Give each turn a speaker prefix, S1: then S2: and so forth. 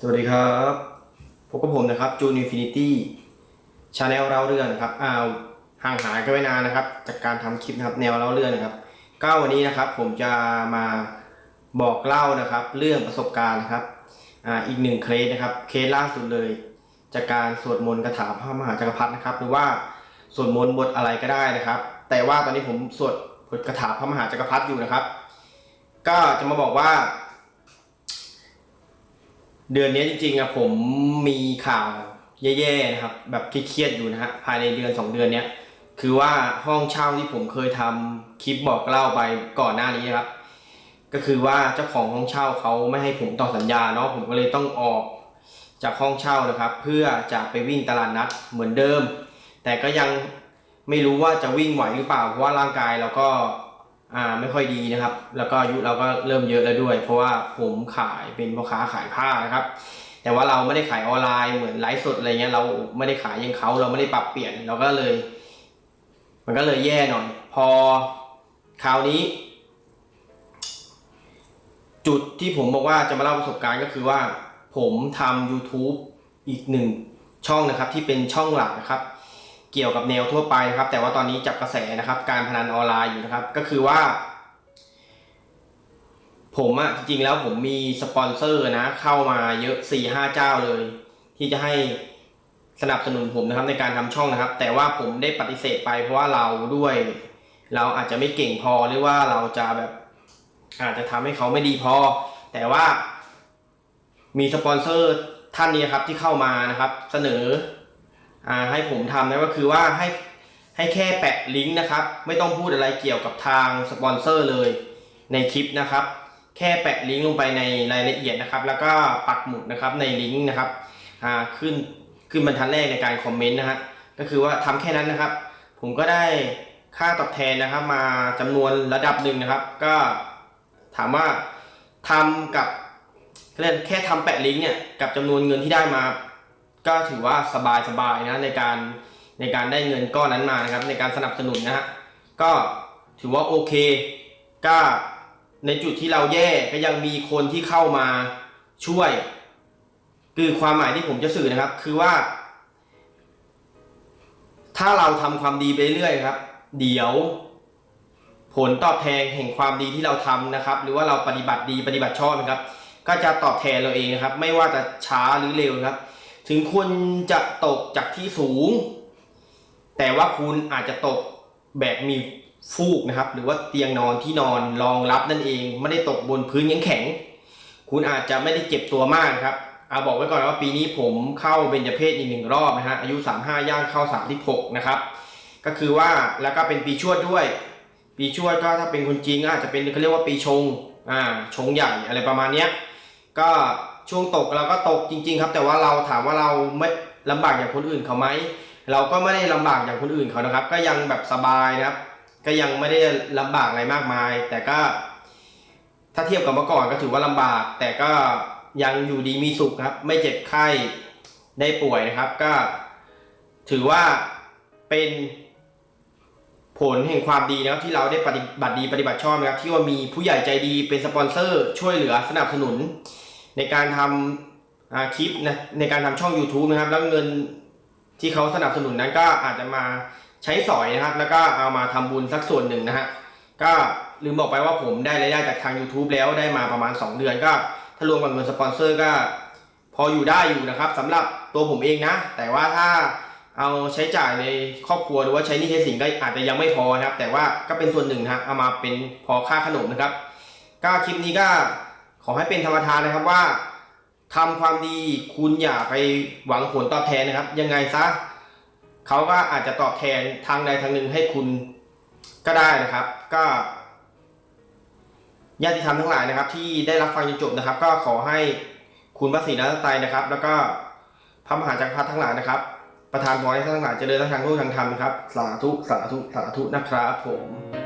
S1: สวัสดีครับพบกับผมนะครับจูนอินฟินิตี้ชาแนลเล่าเรื่องนะครับอ้าวห่างหายกันไปนานนะครับ จากการทำคลิปนะครับแนวเล่าเรื่องนะครับก็วันนี้นะครับผมจะมาบอกเล่านะครับ เรื่องประสบการณ์นะครับอ่าอีกหนึ่งเคสนะครับเคสล่าสุดเลย จากการสวดมนต์คาถาพระมหาจักรพรรดินะครับ หรือว่าสวดมนต์บทอะไรก็ได้นะครับ แต่ว่าตอนนี้ผมสวดบทคาถาพระมหาจักรพรรดิอยู่นะครับ ก็จะมาบอกว่า เดือนนี้จริงๆอะผมมีข่าวแย่ๆนะครับ แบบเครียดๆอยู่นะฮะภายในเดือนสองเดือนเนี้ยคือว่าห้องเช่าที่ผมเคยทำคลิปบอกเล่าไปก่อนหน้านี้นครับ ก็คือว่าเจ้าของห้องเช่าเขาไม่ให้ผมต่อสัญญาเนาะผมก็เลยต้องออกจากห้องเช่านะครับ เพื่อจะไปวิ่งตลาดนัดเหมือนเดิม แต่ก็ยังไม่รู้ว่าจะวิ่งไหวหรือเปล่าเพราะว่าร่างกายเราก็ อ่าไม่ค่อยดีนะครับ แล้วก็อายุเราก็เริ่มเยอะแล้วด้วย เพราะว่าผมขายเป็นพ่อค้าขายผ้านะครับ แต่ว่าเราไม่ได้ขายออนไลน์เหมือนไลฟ์สดอะไรเงี้ยเราไม่ได้ขายอยังเขาเราไม่ได้ปรับเปลี่ยนเราก็เลย มันก็เลยแย่หน่อยพอคราวนี้ จุดที่ผมบอกว่าจะมาเล่าประสบการณ์ก็คือว่า ผมทำ YouTube อีกหนึ่งช่องนะครับที่เป็นช่องหลักนะครับ เกี่ยวกับแนวทั่วไปนะครับ แต่ว่าตอนนี้จับกระแสนะครับ การพนันออนไลน์อยู่นะครับ ก็คือว่า ผมอะจริงๆแล้วผมมีสปอนเซอร์นะ เข้ามาเยอะ4ี่ห้าเจ้าเลย ที่จะให้สนับสนุนผมนะครับในการทำช่องนะครับ แต่ว่าผมได้ปฏิเสธไปเพราะว่าเราด้วย เราอาจจะไม่เก่งพอหรือว่าเราจะแบบ อาจจะทำให้เขาไม่ดีพอ แต่ว่ามีสปอนเซอร์ท่านนี้ครับที่เข้ามานะครับ เสนอ ให้ผมทำนะก็คือว่าให้ให้แค่แปะลิงก์นะครับ ไม่ต้องพูดอะไรเกี่ยวกับทางสปอนเซอร์เลยในคลิปนะครับ แค่แปะลิงก์ลงไปในรายละเอียดนะครับ แล้วก็ปักหมุดนะครับในลิงก์นะครับขึ้นขึ้นบรรทัดแรกในการคอมเมนต์นะฮะก็คือว่าทำแค่นั้นนะครับ ผมก็ได้ค่าตอบแทนนะครับ มาจำนวนระดับหนึ่งนะครับ ก็ถามว่าทำกับเรียกแค่ทำแปะลิงก์เนี่ยกับจำนวนเงินที่ได้มา ก็ถือว่าสบายสบายๆนะในการในการได้เงินก้อนนั้นมานะครับ ในการสนับสนุนนะฮะก็ถือว่าโอเค ก็ในจุดที่เราแย่ก็ยังมีคนที่เข้ามาช่วย คือความหมายที่ผมจะสื่อนะครับ คือว่า ถ้าเราทำความดีไปเรื่อยครับ เดี๋ยว ผลตอบแทนแห่งความดีที่เราทำนะครับ หรือว่าเราปฏิบัติดีปฏิบัติชอบนะครับ ก็จะตอบแทนเราเองนะครับ ไม่ว่าจะช้าหรือเร็วนะครับ ถึงคุณจะตกจากที่สูง แต่ว่าคุณอาจจะตกแบบมีฟูกนะครับ หรือว่าเตียงนอนที่นอนรองรับนั่นเอง ไม่ได้ตกบนพื้นยังแข็ง คุณอาจจะไม่ได้เจ็บตัวมากครับเอาบอกไว้ก่อนว่าปีนี้ผมเข้าเบญจเพศอีกหนึ่งรอบนะฮะอายุ 35 ย่างเข้า 36 นะครับ ก็คือว่าแล้วก็เป็นปีชวดด้วย ปีชวดก็ถ้าเป็นคนจีนก็อาจจะเป็นเขาเรียกว่าปีชงอ่าชงใหญ่อะไรประมาณเนี้ยก็ ช่วงตกเราก็ตกจริง ๆ ครับ แต่ว่าเราถามว่าเราไม่ลำบากอย่างคนอื่นเขาไหมเราก็ไม่ได้ลำบากอย่างคนอื่นเขานะครับ ก็ยังแบบสบายนะครับ ก็ยังไม่ได้ลำบากอะไรมากมาย แต่ก็ ถ้าเทียบกับเมื่อก่อนก็ถือว่าลำบาก แต่ก็ยังอยู่ดีมีสุขครับ ไม่เจ็บไข้ได้ป่วยนะครับ ก็ ถือว่าเป็นผลแห่งความดีนะครับที่เราได้ปฏิบัติดีปฏิบัติชอบนะครับที่ว่ามีผู้ใหญ่ใจดีเป็นสปอนเซอร์ ช่วยเหลือสนับสนุน ในการทำคลิปนะในการทำช่อง YouTube นะครับ แล้วเงินที่เขาสนับสนุนนั้นก็อาจจะมาใช้สอยนะครับ แล้วก็เอามาทำบุญสักส่วนหนึ่งนะฮะก็ลืมบอกไปว่าผมได้รายได้จากทาง YouTube แล้วได้มาประมาณ 2 เดือนก็ถ้ารวมกับเงินสปอนเซอร์ก็พออยู่ได้อยู่นะครับสำหรับตัวผมเองนะ แต่ว่าถ้าเอาใช้จ่ายในครอบครัวหรือว่าใช้นี่ใช้สินก็อาจจะยังไม่พอนะครับ แต่ว่าก็เป็นส่วนหนึ่งนะเอามาเป็นพอค่าขนมนะครับก็คลิปนี้ก็ ขอให้เป็นธรรมทานนะครับว่าทำความดีคุณอย่าไปหวังผลตอบแทนนะครับ ยังไงซะเขาก็อาจจะตอบแทนทางใดทางหนึ่งให้คุณก็ได้นะครับ ก็ญาติธรรมทั้งหลายนะครับ ที่ได้รับฟังจนจบนะครับ ก็ขอให้คุณพระศรีรัตนตรนะครับ แล้วก็พระมหาจักรพรรดิทั้งหลายนะครับ ประทานพรให้ท่านทั้งหลายเจริญทั้งทางโลกทางธรรมนะครับ สาธุสาธุสาธุนะครับผม